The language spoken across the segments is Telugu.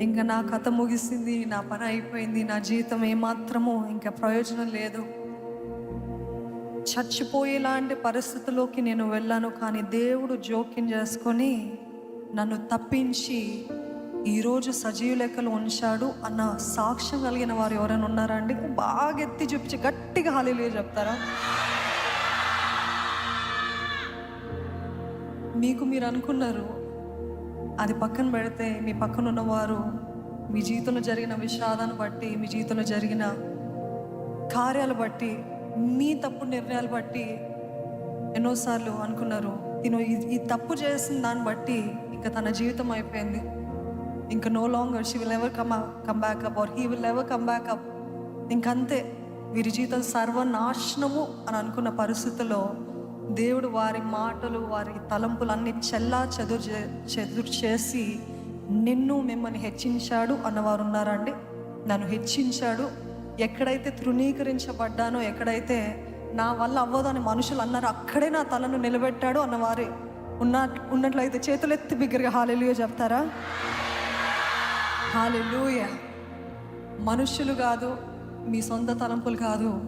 ఇంకా నా కథ ముగిసింది నా పని అయిపోయింది నా జీవితం ఏమాత్రము ఇంకా ప్రయోజనం లేదు. చచ్చిపోయేలాంటి పరిస్థితుల్లోకి నేను వెళ్ళాను కానీ దేవుడు జోక్యం చేసుకొని నన్ను తప్పించి ఈరోజు సజీవ లెక్కలు ఉంచాడు అన్న సాక్ష్యం కలిగిన వారు ఎవరైనా ఉన్నారా అండి? బాగా ఎత్తి చూపించి గట్టిగా హాలీలు చెప్తారా? మీకు మీరు అనుకున్నారు అది పక్కన పెడితే మీ పక్కన ఉన్నవారు మీ జీవితంలో జరిగిన విషాదాన్ని బట్టి మీ జీవితంలో జరిగిన కార్యాలు బట్టి మీ తప్పు నిర్ణయాలు బట్టి ఎన్నోసార్లు అనుకున్నారు. తిను ఈ- తప్పు చేసిన దాన్ని బట్టి ఇంకా తన జీవితం అయిపోయింది. ఇంకా no longer she will ever come come back up or he will ever come back up ఇంకంతే వీరి జీవితం సర్వనాశనము అని అనుకున్న పరిస్థితుల్లో దేవుడు వారి మాటలు వారి తలంపులన్నీ చెల్లా చెదురు చే- చెదురు చేసి నిన్ను మిమ్మల్ని హెచ్చించాడు అన్నవారు ఉన్నారండి. నన్ను హెచ్చించాడు. ఎక్కడైతే తృణీకరించబడ్డానో ఎక్కడైతే నా వల్ల అవ్వదని మనుషులు అన్నారు అక్కడే నా తలను నిలబెట్టాడు అన్నవారే ఉన్న ఉన్నట్లయితే చేతులెత్తి బిగ్గరగా హాలెలుగా చెప్తారా? హాలెలుయ. మనుషులు కాదు మీ సొంత తలంపులు కాదు.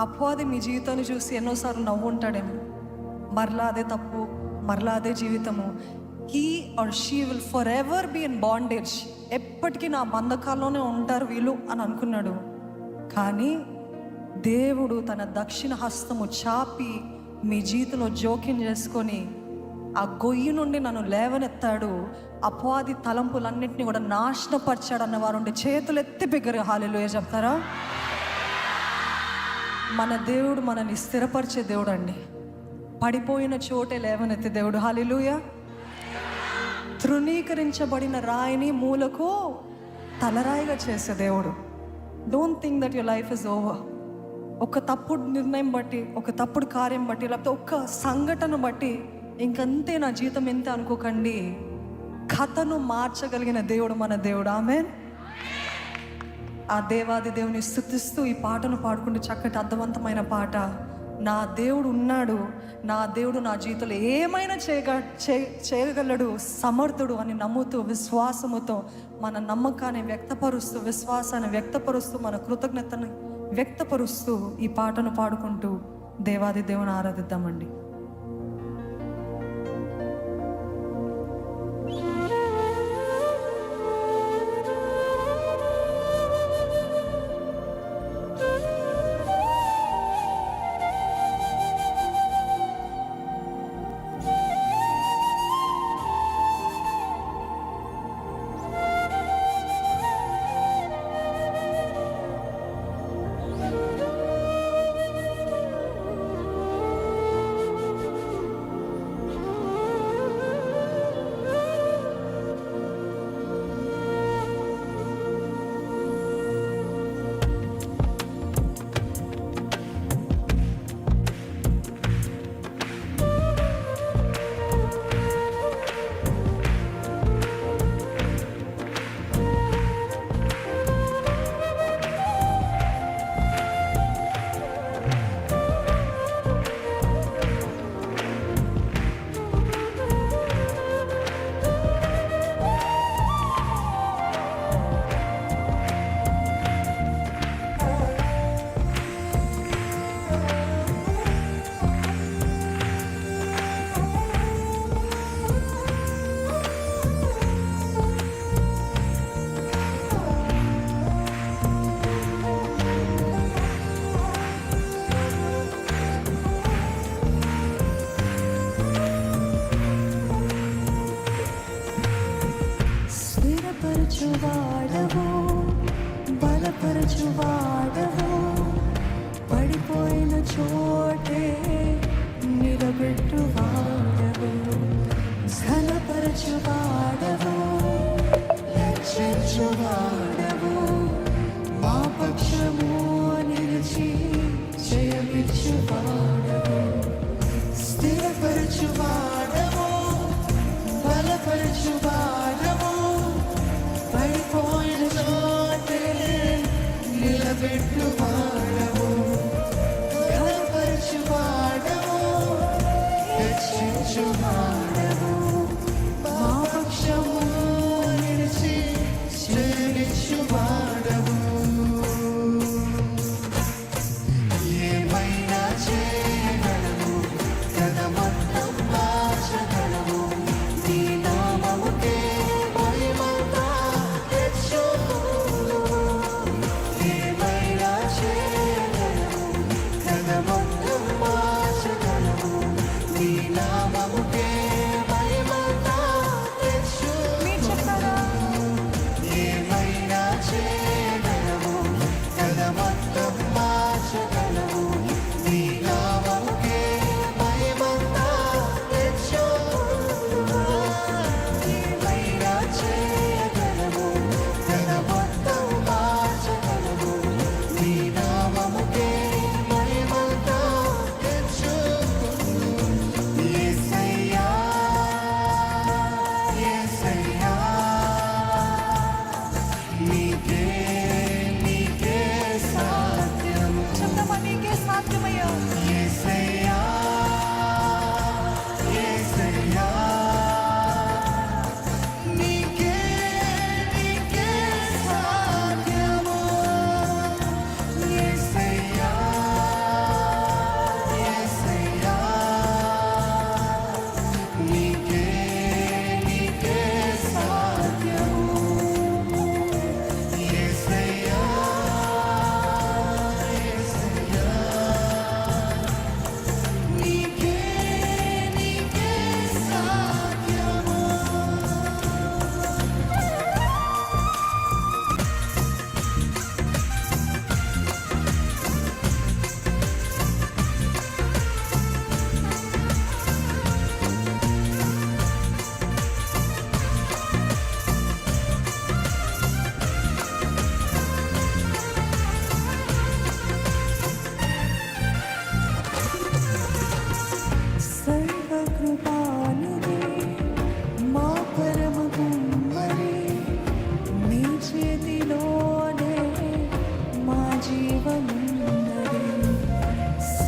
అపవాది మీ జీవితాన్ని చూసి ఎన్నోసార్లు నవ్వుంటాడేమో. మరలా అదే తప్పు మరలా అదే జీవితము. He or she will forever be in bondage ఎప్పటికీ నా బంధకాల్లోనే ఉంటారు వీళ్ళు అని అనుకున్నాడు. కానీ దేవుడు తన దక్షిణ హస్తము చాపి మీ జీవితంలో జోక్యం చేసుకొని ఆ గొయ్యి నుండి నన్ను లేవనెత్తాడు. అపవాది తలంపులన్నింటినీ కూడా నాశనపరిచాడు అన్నవారు ఉండే చేతులు ఎత్తి బిగ్గరగా హాలీలో చెప్తారా? మన దేవుడు మనల్ని స్థిరపరిచే దేవుడు అండి పడిపోయిన చోటే లేవనెత్తే దేవుడు. హాలిలుయ తృణీకరించబడిన రాయిని మూలకు తలరాయిగా చేసే దేవుడు. Don't think that your life is over ఒక తప్పుడు నిర్ణయం బట్టి ఒక తప్పుడు కార్యం బట్టి లేకపోతే ఒక్క సంఘటన బట్టి ఇంకంతే నా జీతం ఎంత అనుకోకండి. కథను మార్చగలిగిన దేవుడు మన దేవుడు. ఆమెన్ ఆ దేవాది దేవుని స్థుతిస్తూ ఈ పాటను పాడుకుంటూ చక్కటి అర్థవంతమైన పాట. నా దేవుడు ఉన్నాడు నా దేవుడు నా జీవితంలో ఏమైనా చేయగ చేయగలడు సమర్థుడు అని నమ్ముతూ విశ్వాసముతో మన నమ్మకాన్ని వ్యక్తపరుస్తూ విశ్వాసాన్ని వ్యక్తపరుస్తూ మన కృతజ్ఞతను వ్యక్తపరుస్తూ ఈ పాటను పాడుకుంటూ దేవాది దేవుని ఆరాధిద్దామండి.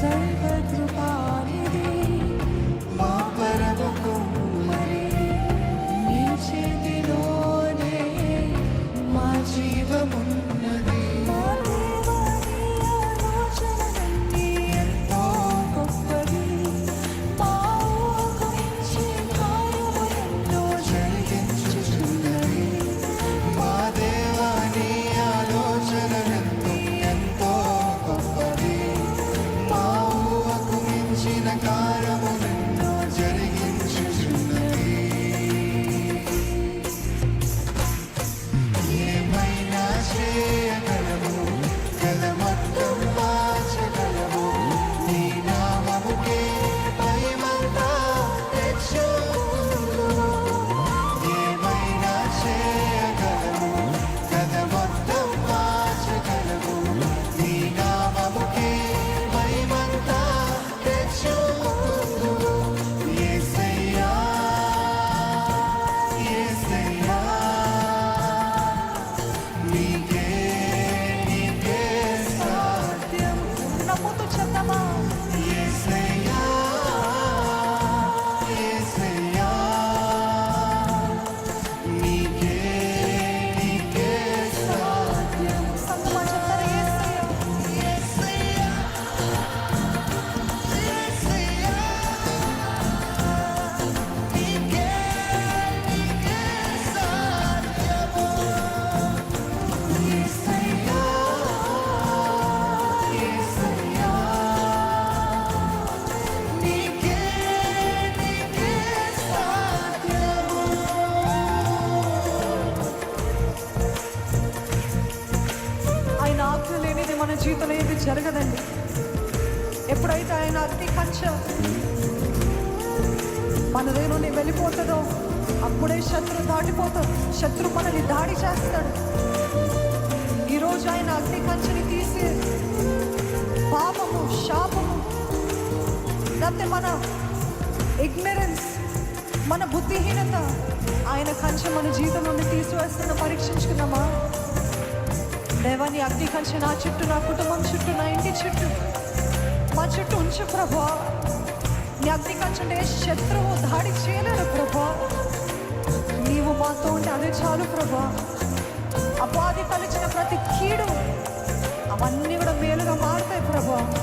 sorry. జీవితంలో ఏది జరగదండి. ఎప్పుడైతే ఆయన అగ్ని కంచ మన నుండి వెళ్ళిపోతుందో అప్పుడే శత్రు దాటిపోతాడు. శత్రు మనల్ని దాడి చేస్తాడు. ఈరోజు ఆయన అగ్ని కంచెని తీసి పాపము శాపము లేకపోతే మన ఇగ్నరెన్స్ మన బుద్ధిహీనత ఆయన కంచె మన జీవితం నుండి తీసివేస్తున్న పరీక్షించుకున్నామా దేవా నీ అగ్ని కంచె నా చుట్టూ నా కుటుంబం చుట్టూ నా ఇంటి చుట్టూ. మా చుట్టూ ఉంచు ప్రభా. నీ అగ్ని కంచెంటే శత్రువు దాడి చేయలేరు ప్రభా. నీవు మాతో ఉంటే అదే చాలు ప్రభా. అపాధి తలిచిన ప్రతి కీడు అవన్నీ కూడా మేలుగా మారుతాయి ప్రభా.